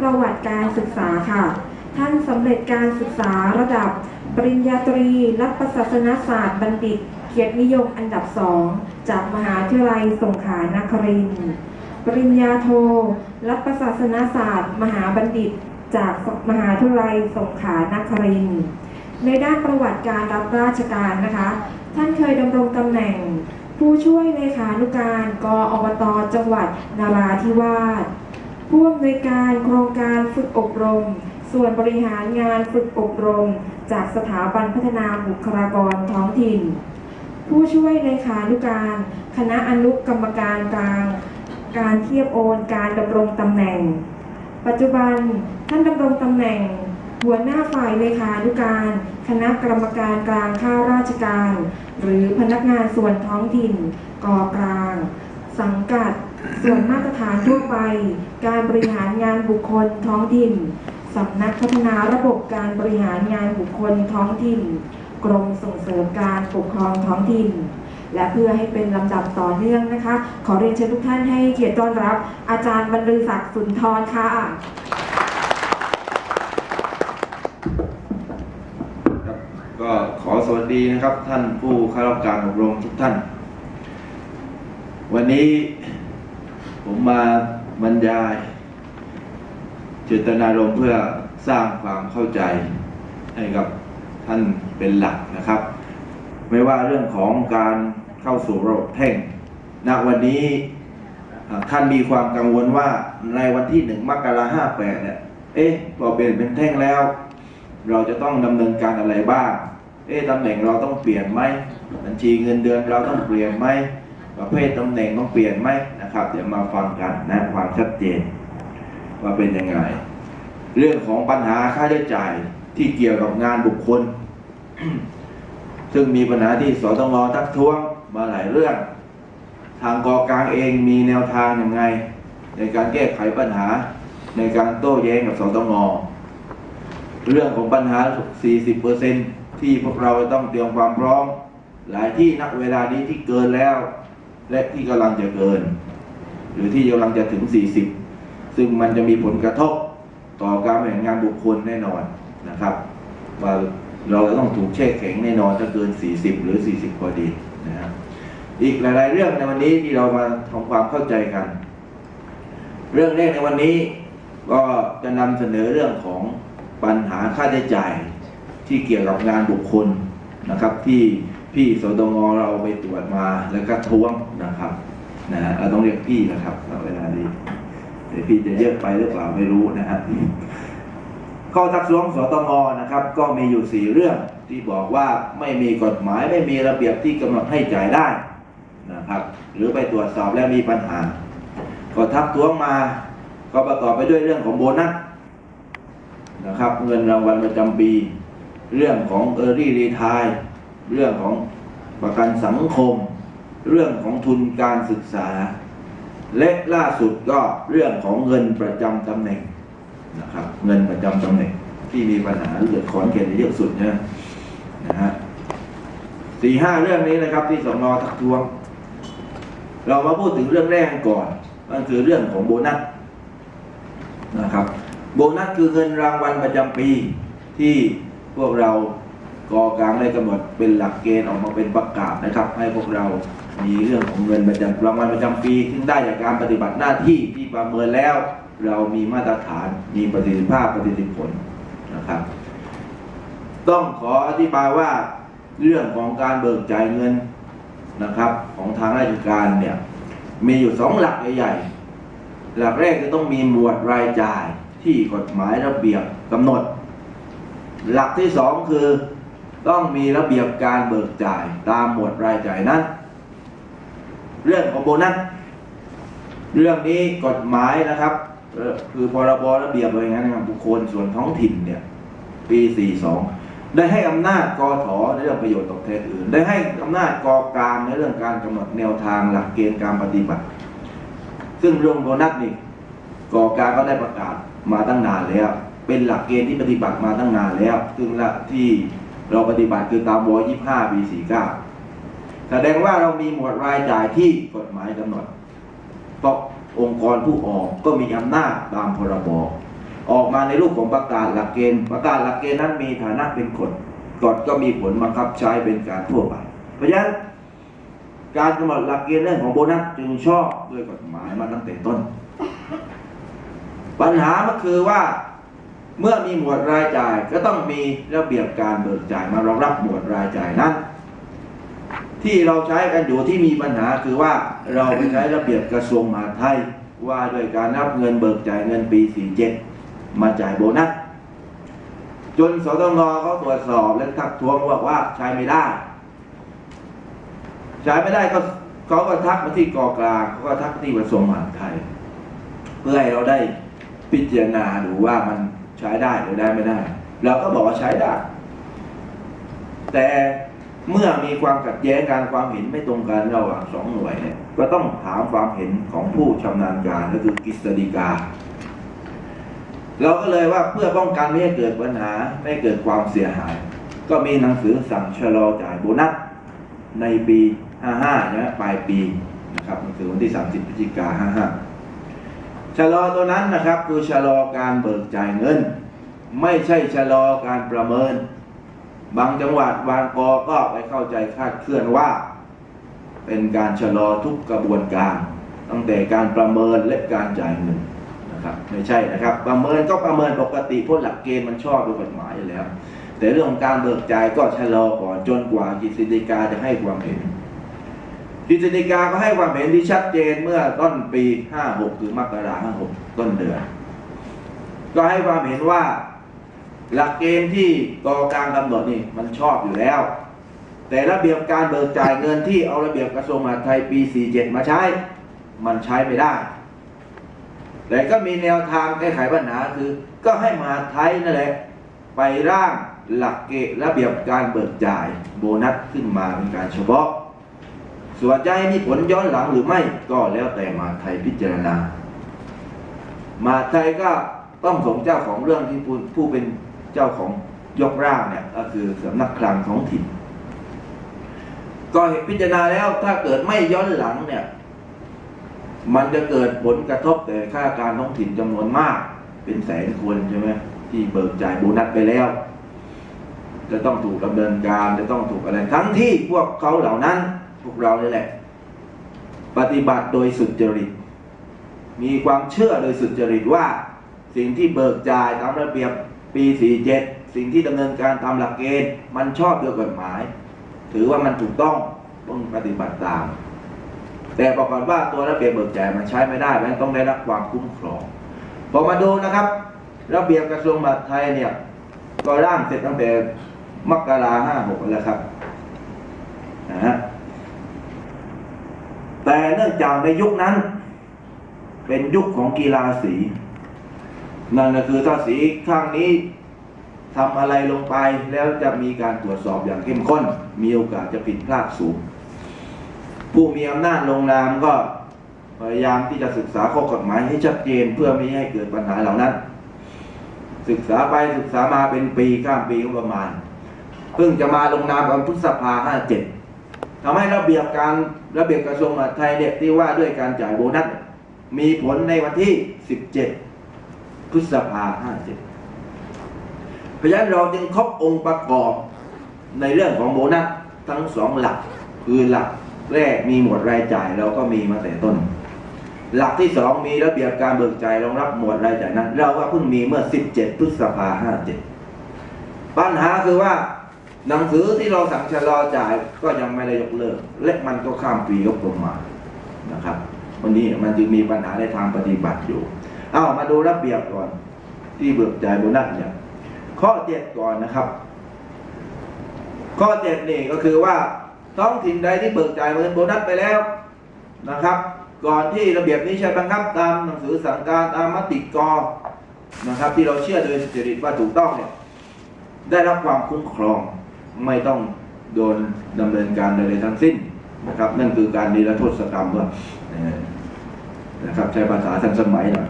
ประวัติการศึกษาค่ะ ท่านสำเร็จการศึกษาระดับ ปริญญาตรีรัฐประศาสนศาสตร์บัณฑิต เกียรตินิยมอันดับสองจากมหาวิทยาลัยสงขลานครินทร์ปริญญาโทรัฐประศาสนศาสตร์ มหาบัณฑิต จากมหาวิทยาลัยสงขลานครินทร์ในด้านประวัติการรับราชการนะคะ ท่านเคยดำรงตำแหน่ง ผู้ช่วยเลขานุการกอบตจังหวัดนาราธิวาส ผู้อำนวยการโครงการฝึกอบรม ส่วนบริหารงานฝึกอบรม จากสถาบันพัฒนาบุคลากรท้องถิ่น ผู้ช่วยเลขานุการ คณะอนุกรรมการกลาง การเทียบโอนการดำรงตำแหน่ง ปัจจุบันท่านดำรงตำแหน่ง หัวหน้าฝ่ายเลขานุการ คณะกรรมการกลางข้าราชการ หรือพนักงานส่วนท้องถิ่นกอกลาง สังกัด ส่วนมาตรฐานทั่วไป การบริหารงานบุคคลท้องถิ่นสำนักพัฒนาระบบการบริหารงานบุคคลท้องถิ่น กรมส่งเสริมการปกครองท้องถิ่น และเพื่อให้เป็นลำดับต่อเนื่องนะคะ ขอเรียนเชิญทุกท่านให้เกียรติต้อนรับ อาจารย์บรรลือศักดิ์สุนทรค่ะก็ขอสวัสดีนะครับ ท่านผู้เข้ารับการอบรมทุกท่าน วันนี้ผมมาบรรยายเจตนารมณ์เพื่อสร้างความเข้าใจให้กับท่านเป็นหลักนะครับ ไม่ว่าเรื่องของการเข้าสู่ระบบแท่งณวันนี้ท่านมีความกังวลว่าในวันที่หนึ่งมกราห้าแปดเนี่ย เอ๊ะพอเปลี่ยนเป็นแท่งแล้ว เราจะต้องดำเนินการอะไรบ้าง เอ๊ะตำแหน่งเราต้องเปลี่ยนไหมบัญชีเงินเดือนเราต้องเปลี่ยนไหม ประเภทตำแหน่งต้องเปลี่ยนไหมนะครับ เดี๋ยวมาฟังกันนะความชัดเจน ว่าเป็นยังไง เรื่องของปัญหาค่าใช้จ่ายที่เกี่ยวกับงานบุคคล ซึ่งมีปัญหาที่สตงทักท้วงมาหลายเรื่อง ทางกอกลางเองมีแนวทางยังไง ในการแก้ไขปัญหาในการโต้แย้งกับสตงเรื่องของปัญหา 40%ที่พวกเราต้องเตรียมความพร้อม หลายที่นักเวลานี้ที่เกินแล้ว และที่กำลังจะเกิน หรือที่กำลังจะถึง 40 ซึ่งมันจะมีผลกระทบต่อการบริหารงานบุคคลแน่นอนนะครับ ว่าเราจะต้องถูกแช่แข็งแน่นอนถ้าเกิน 40 หรือ 40พอดีนะครับอีกหลาย ๆ เรื่องในวันนี้ที่เรามาทำความเข้าใจกัน เรื่องแรกในวันนี้ก็จะนำเสนอเรื่องของปัญหาค่าใช้จ่ายที่เกี่ยวกับงานบุคคลนะครับที่ พี่สตงเราไปตรวจมาแล้วก็ท้วงนะครับนะฮะเราต้องเรียกพี่นะครับเวลานี้เดี๋ยวพี่จะเยอะไปหรือเปล่าไม่รู้นะฮะข้อทักท้วงสตงนะครับ ก็มีอยู่สี่เรื่องที่บอกว่าไม่มีกฎหมายไม่มีระเบียบที่กำหนดให้จ่ายได้นะครับ หรือไปตรวจสอบแล้วมีปัญหา ก็ทักท้วงมาก็ประกอบไปด้วยเรื่องของโบนัสนะครับ เงินรางวัลประจำปี เรื่องของ Early Retire เรื่องของประกันสังคม เรื่องของทุนการศึกษา และล่าสุดก็เรื่องของเงินประจำตำแหน่งนะครับ เงินประจำตำแหน่งที่มีปัญหาเลือดขอนเกณฑ์เยอะสุดเนี่ยนะฮะสี่ห้าเรื่องนี้นะครับที่สนทักท้วง เรามาพูดถึงเรื่องแรกก่อนนั่นคือเรื่องของโบนัสนะครับ โบนัสคือเงินรางวัลประจำปีที่พวกเรา กอกลางได้กำหนดเป็นหลักเกณฑ์ออกมาเป็นประกาศนะครับ ให้พวกเรามีเรื่องของเงินประจำรางวัลประจำปีซึ่งได้จากการปฏิบัติหน้าที่ที่ประเมินแล้ว เรามีมาตรฐานมีประสิทธิภาพประสิทธิผลนะครับ ต้องขออธิบายว่าเรื่องของการเบิกจ่ายเงินนะครับของทางราชการเนี่ยมีอยู่สองหลักใหญ่ๆหลักแรกคือต้องมีหมวดรายจ่ายที่กฎหมายระเบียบกำหนด หลักที่สองคือ ต้องมีระเบียบการเบิกจ่ายตามหมวดรายจ่ายนั้น เรื่องของโบนัสเรื่องนี้กฎหมายนะครับ คือพรบระเบียบบริหารงานบุคคลส่วนท้องถิ่นเนี่ยปี 42 ได้ให้อำนาจกถในเรื่องประโยชน์ตอบแทนอื่น ได้ให้อำนาจกกลางในเรื่องการกำหนดแนวทางหลักเกณฑ์การปฏิบัติ ซึ่งเรื่องโบนัสนี่กกลางก็ได้ประกาศมาตั้งนานแล้ว เป็นหลักเกณฑ์ที่ปฏิบัติมาตั้งนานแล้ว ซึ่งละที่ เราปฏิบัติคือตามว25ปี49 แสดงว่าเรามีหมวดรายจ่ายที่กฎหมายกำหนดเพราะองค์กรผู้ออกก็มีอำนาจตามพรบออกมาในรูปของประกาศหลักเกณฑ์ประกาศหลักเกณฑ์นั้นมีฐานะเป็นกฎกฎก็มีผลบังคับใช้เป็นการทั่วไป เพราะฉะนั้นการกำหนดหลักเกณฑ์เรื่องของโบนัสจึงชอบด้วยกฎหมายมาตั้งแต่ต้น ปัญหาก็คือว่า เมื่อมีหมวดรายจ่ายก็ต้องมีระเบียบการเบิกจ่ายมารองรับหมวดรายจ่ายนั้น ที่เราใช้กันอยู่ที่มีปัญหาคือว่าเราไปใช้ระเบียบกระทรวงมหาดไทยว่าด้วยการนับเงินเบิกจ่ายเงินปี 47 มาจ่ายโบนัสจนสตงเขาตรวจสอบและทักท้วงว่าว่าใช้ไม่ได้ ใช้ไม่ได้ก็เขาก็ทักมาที่กอกลางเขาก็ทักที่กระทรวงมหาดไทย เพื่อให้เราได้พิจารณาดูว่ามัน ใช้ได้หรือได้ไม่ได้ เราก็บอกว่าใช้ได้ แต่เมื่อมีความขัดแย้งการความเห็นไม่ตรงกันระหว่างสองหน่วยเนี่ยก็ต้องถามความเห็นของผู้ชำนาญการก็คือกฤษฎีกา เราก็เลยว่าเพื่อป้องกันไม่ให้เกิดปัญหาไม่เกิดความเสียหาย ก็มีหนังสือสั่งชะลอจ่ายโบนัสในปี 55นะปลายปีนะครับหนังสือวันที่ 30พฤศจิกา55 ชะลอตัวนั้นนะครับ คือชะลอการเบิกจ่ายเงิน ไม่ใช่ชะลอการประเมิน บางจังหวัดบางกอก็ไปเข้าใจคาดเคลื่อนว่า เป็นการชะลอทุกกระบวนการ ตั้งแต่การประเมินและการจ่ายเงินนะครับไม่ใช่นะครับ ประเมินก็ประเมินปกติพราะหลักเกณฑ์มันชอบด้วยกฎหมายอยู่แล้ว แต่เรื่องของการเบิกจ่ายก็ชะลอก่อนจนกว่ากฤษฎีกาจะให้ความเห็น กฤษฎีกาก็ให้ความเห็นที่ชัดเจนเมื่อต้นปี 56 คือมกราคม56 ต้นเดือน ก็ให้ความเห็นว่า หลักเกณฑ์ที่กองกลางกำหนดนี่มันชอบอยู่แล้ว แต่ระเบียบการเบิกจ่ายเงินที่เอาระเบียบกระทรวงมหาดไทยปี 47 มาใช้ มันใช้ไม่ได้ แต่ก็มีแนวทางแก้ไขปัญหาคือ ก็ให้มหาดไทยนั่นแหละไปร่างหลักเกณฑ์ระเบียบการเบิกจ่ายโบนัสขึ้นมาเป็นการเฉพาะ ส่วนจะให้มีผลย้อนหลังหรือไม่ ก็แล้วแต่มาไทยพิจารณา มาไทยก็ต้องส่งเจ้าของเรื่องที่ผู้ผเป็นเจ้าของยกร่างเนี่ยก็คือสำนักคลังท้องถิ่น ก็เห็นพิจารณาแล้วถ้าเกิดไม่ย้อนหลังเนี่ย มันจะเกิดผลกระทบแต่ข้าราชการท้องถิ่นจำนวนมาก เป็นแสนคนใช่ไหมที่เบิกจ่ายโบนัสไปแล้ว จะต้องถูกดำเนินการจะต้องถูกอะไรทั้งที่พวกเขาเหล่านั้น พวกเรานี่แหละ ปฏิบัติโดยสุจริต มีความเชื่อโดยสุจริตว่า สิ่งที่เบิกจ่ายตามระเบียบปี 47 สิ่งที่ดำเนินการตามหลักเกณฑ์มันชอบด้วยกฎหมาย ถือว่ามันถูกต้องต้องปฏิบัติตาม แต่ปรากฏว่าตัวระเบียบเบิกจ่ายมันใช้ไม่ได้มันต้องได้รับความคุ้มครองพอมาดูนะครับ ระเบียบกระทรวงมหาดไทยเนี่ยก็ร่างเสร็จตั้งแต่มกราห้าหกแล้วครับนะฮะ องจากในยุคนั้น เป็นยุคของกีฬาสี นั่นก็คือถ้าสีข้างนี้ทำอะไรลงไปแล้วจะมีการตรวจสอบอย่างเข้มข้น มีโอกาสจะผิดพลาดสูง ผู้มีอำนาจลงนามก็พยายามที่จะศึกษาข้อกฎหมายให้ชัดเจนเพื่อไม่ให้เกิดปัญหาเหล่านั้น ศึกษาไปศึกษามาเป็นปีข้ามปีประมาณ เพิ่งจะมาลงนามตอนพฤษภาห้าเจ็ด ทำให้ระเบียบการระเบียบกระทรวงมหาดไทยเนี่ยที่ว่าด้วยการจ่ายโบนัสมีผลในวันที่ 17 พฤษภาห้าเจ็ดเพราะฉะนั้นเราจึงครบองค์ประกอบในเรื่องของโบนัสทั้งสองหลัก คือหลักแรกมีหมวดรายจ่ายเราก็มีมาแต่ต้น หลักที่สองมีระเบียบการเบิกจ่ายรองรับหมวดรายจ่ายนั้น เราก็เพิ่งมีเมื่อ 17 พฤษภาห้าเจ็ดปัญหาคือว่า หนังสือที่เราสั่งชะลอจ่ายก็ยังไม่ได้ยกเลิก และมันก็ข้ามปียกลงมานะครับ วันนี้มันจึงมีปัญหาในทางปฏิบัติอยู่ เอามาดูระเบียบก่อน ที่เบิกจ่ายโบนัสเนี่ยข้อเจ็ดก่อนนะครับ ข้อเจ็ดนี่ก็คือว่าท้องถิ่นใดที่เบิกจ่ายเงินโบนัสไปแล้วนะครับ ก่อนที่ระเบียบนี้ใช้บังคับตามหนังสือสั่งการตามมติกรนะครับ ที่เราเชื่อโดยสุจริตว่าถูกต้องเนี่ยได้รับความคุ้มครอง ไม่ต้องโดนดำเนินการใดๆทั้งสิ้นนะครับ นั่นคือการนิรโทษกรรมด้วยนะครับใช้ภาษาทันสมัยหน่อย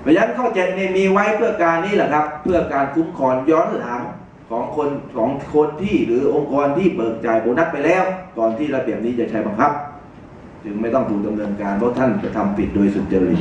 เพราะฉะนั้นข้อเจ็ดนี่มีไว้เพื่อการนี้แหละครับ เพื่อการคุ้มครองย้อนหลังของคนของคนที่หรือองค์กรที่เบิกจ่ายโบนัสไปแล้ว ก่อนที่ระเบียบนี้จะใช้บังคับ จึงไม่ต้องถูกดำเนินการเพราะท่านจะทำผิดโดยสุจริต